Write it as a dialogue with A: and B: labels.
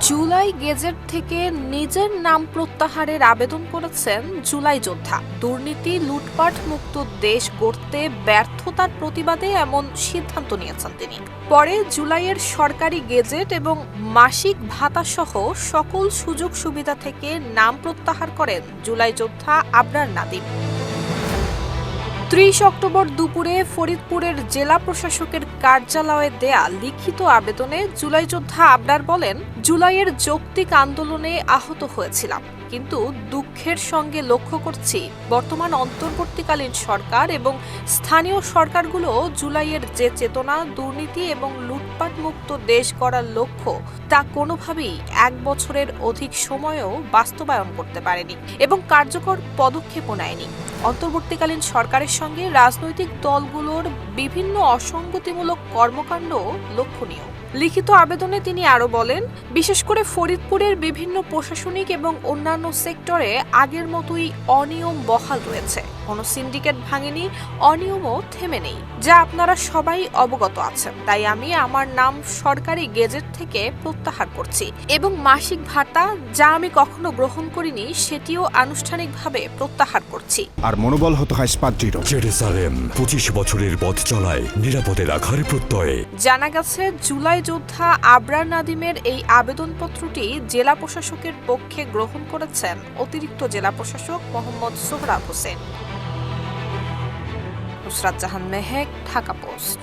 A: July gazette থেকে নিজের নাম প্রত্যাহারের আবেদন করেছেন জুলাই যোদ্ধা। দুর্নীতি, লুটপাট মুক্ত দেশ গড়তে ব্যর্থতার প্রতিবাদে এমন সিদ্ধান্ত নিয়েছেন তিনি। পরে জুলাইয়ের সরকারি গেজেট এবং মাসিক ভাতা সহ সকল সুযোগ সুবিধা থেকে নাম প্রত্যাহার করেন জুলাই যোদ্ধা আবরার নাদিম। ত্রিশ অক্টোবর দুপুরে ফরিদপুরের জেলা প্রশাসকের কার্যালয়ে দেয়া লিখিত আবেদনে জুলাই যোদ্ধা আবরার বলেন, জুলাইয়ের যৌক্তিক আন্দোলনে আহত হয়েছিলাম, কিন্তু দুঃখের সঙ্গে লক্ষ্য করছি বর্তমান অন্তর্বর্তীকালীন সরকার এবং স্থানীয় সরকারগুলো জুলাইয়ের যে চেতনা, দুর্নীতি এবং লুটপাট মুক্ত দেশ গড়ার লক্ষ্য, তা কোনোভাবেই এক বছরের অধিক সময়েও বাস্তবায়ন করতে পারেনি এবং কার্যকর পদক্ষেপও নেয়নি। অন্তর্বর্তীকালীন সরকারের সঙ্গে রাজনৈতিক দলগুলোর বিভিন্ন অসঙ্গতিমূলক কর্মকাণ্ড লক্ষণীয়। লিখিত আবেদনে তিনি আরও বলেন, বিশেষ করে ফরিদপুরের বিভিন্ন প্রশাসনিক এবং অন্যান্য সেক্টরে আগের মতোই অনিয়ম বহাল রয়েছে। কোনো সিন্ডিকেট ভাঙেনি অনিয়মও থেমে নেই। যা আপনারা সবাই অবগত আছেন তাই আমি আমার নাম সরকারি গেজেট থেকে প্রত্যাহার করছি। এবং মাসিক ভাতা যা আমি কখনো গ্রহণ করিনি সেটিও আনুষ্ঠানিকভাবে প্রত্যাহার করছি।
B: আর মনোবল হতে হয় স্পাদ্রিত
C: জেরুসালেম পঁচিশ বছরের পথ চলায় নিরাপদে রাখার প্রত্যয়ে।
A: জানা গেছে জুলাই যোদ্ধা আবরার নাদিমের এই আবেদনপত্রটি জেলা প্রশাসকের পক্ষে গ্রহণ করেছেন অতিরিক্ত জেলা প্রশাসক মোহাম্মদ সোহরাব হোসেন। নুসরাত জাহান মেহেক ঢাকা পোস্ট